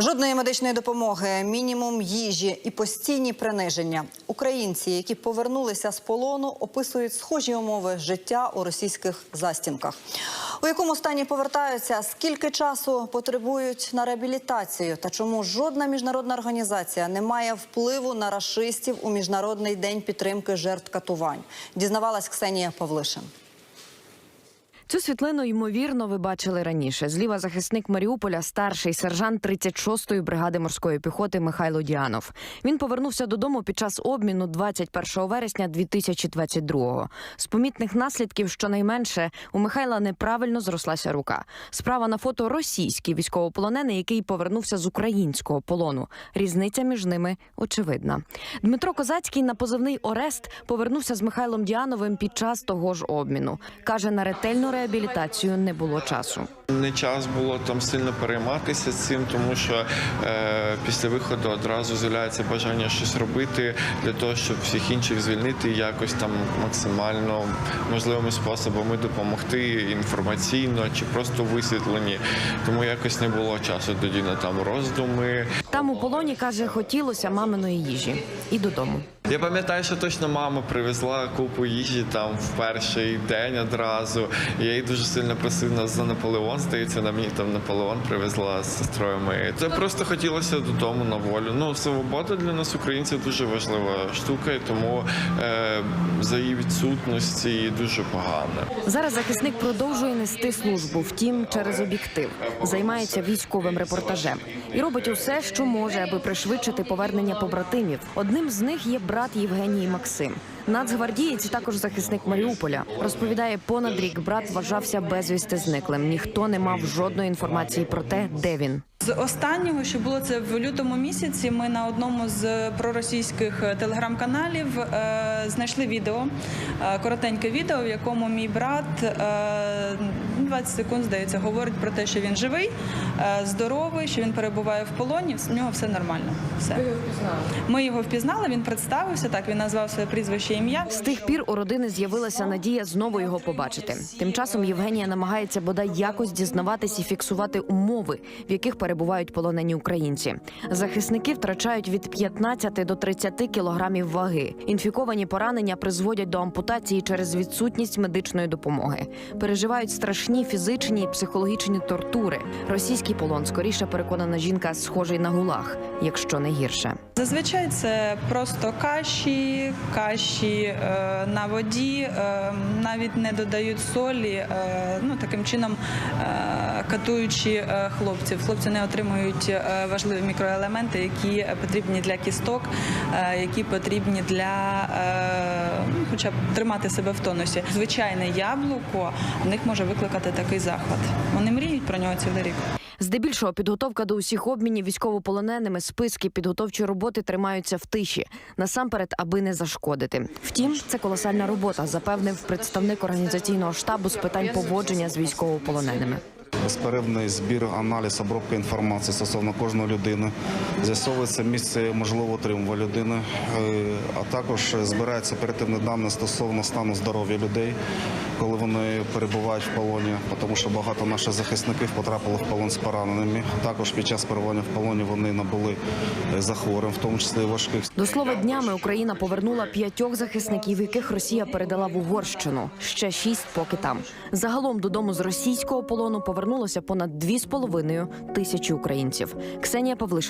Жодної медичної допомоги, мінімум їжі і постійні приниження. Українці, які повернулися з полону, описують схожі умови життя у російських застінках. У якому стані повертаються, скільки часу потребують на реабілітацію, та чому жодна міжнародна організація не має впливу на рашистів у міжнародний день підтримки жертв катувань, дізнавалась Ксенія Павлишин. Цю світлину ймовірно ви бачили раніше. Зліва захисник Маріуполя, старший сержант 36-ї бригади морської піхоти Михайло Діанов. Він повернувся додому під час обміну 21 вересня 2022-го. З помітних наслідків, щонайменше, у Михайла неправильно зрослася рука. Справа на фото російський військовополонений, який повернувся з українського полону. Різниця між ними очевидна. Дмитро Козацький на позивний Орест повернувся з Михайлом Діановим під час того ж обміну. каже, на ретельну реабілітацію не було часу. Не час було там сильно перейматися цим, тому що е, після виходу одразу з'являється бажання щось робити для того, щоб всіх інших звільнити і якось там максимально можливими способами допомогти інформаційно чи просто висвітлені. Тому якось не було часу тоді на там роздуми. Там у полоні каже, хотілося маминої їжі і додому. Я пам'ятаю, що точно мама привезла купу їжі там в перший день одразу. Я її дуже сильно просив за Наполеон. Здається, на мені там Наполеон привезла з сестрою моєю. Це просто хотілося додому на волю. Ну, свобода для нас, українців, дуже важлива штука, і тому е, за її відсутності дуже погано. Зараз захисник продовжує нести службу, втім, через об'єктив займається військовим репортажем і робить усе, що може, аби пришвидшити повернення побратимів. Одним з них є брат Євгеній Максим. Нацгвардієць також захисник Маріуполя. Розповідає, понад рік брат вважався безвісти зниклим. Ніхто не мав жодної інформації про те, де він. З останнього, що було це в лютому місяці, ми на одному з проросійських телеграм-каналів е, знайшли відео, е, коротеньке відео, в якому мій брат е, 20 секунд, здається, говорить про те, що він живий, е, здоровий, що він перебуває в полоні. В нього все нормально. Все. Ми його впізнали. Він представився. Так він назвав своє прізвище ім'я. З тих пір у родини з'явилася надія знову його побачити. Тим часом Євгенія намагається бодай якось дізнаватись і фіксувати умови, в яких перебувають полонені українці. Захисники втрачають від 15 до 30 кілограмів ваги. Інфіковані поранення призводять до ампутації через відсутність медичної допомоги. Переживають страшні фізичні і психологічні тортури. Російський полон скоріше переконана жінка, схожий на гулаг, якщо не гірше. Зазвичай це просто каші, каші е, на воді, е, навіть не додають солі, е, ну таким чином катуючи хлопців. Хлопці не отримують важливі мікроелементи, які потрібні для кісток, які потрібні для ну, хоча б тримати себе в тонусі. Звичайне яблуко в них може викликати такий захват. Вони мріють про нього цілий рік. Здебільшого підготовка до усіх обмінів військовополоненими списки підготовчі роботи тримаються в тиші, насамперед, аби не зашкодити. Втім, це колосальна робота, запевнив представник організаційного штабу з питань поводження з військовополоненими. Безперервний збір, аналіз, обробка інформації стосовно кожної людини. З'ясовується місце можливого утримування людини, е, а також збирається оперативні дані стосовно стану здоров'я людей, коли вони перебувають в полоні, тому що багато наших захисників потрапили в полон з пораненими. Також під час перебування в полоні вони набули е, захворювань, в тому числі і важких. До слова, днями Україна повернула п'ятьох захисників, яких Росія передала в Угорщину. Ще шість поки там. Загалом додому з російського полону повернулося понад дві з половиною тисячі українців. Ксенія Павлиш.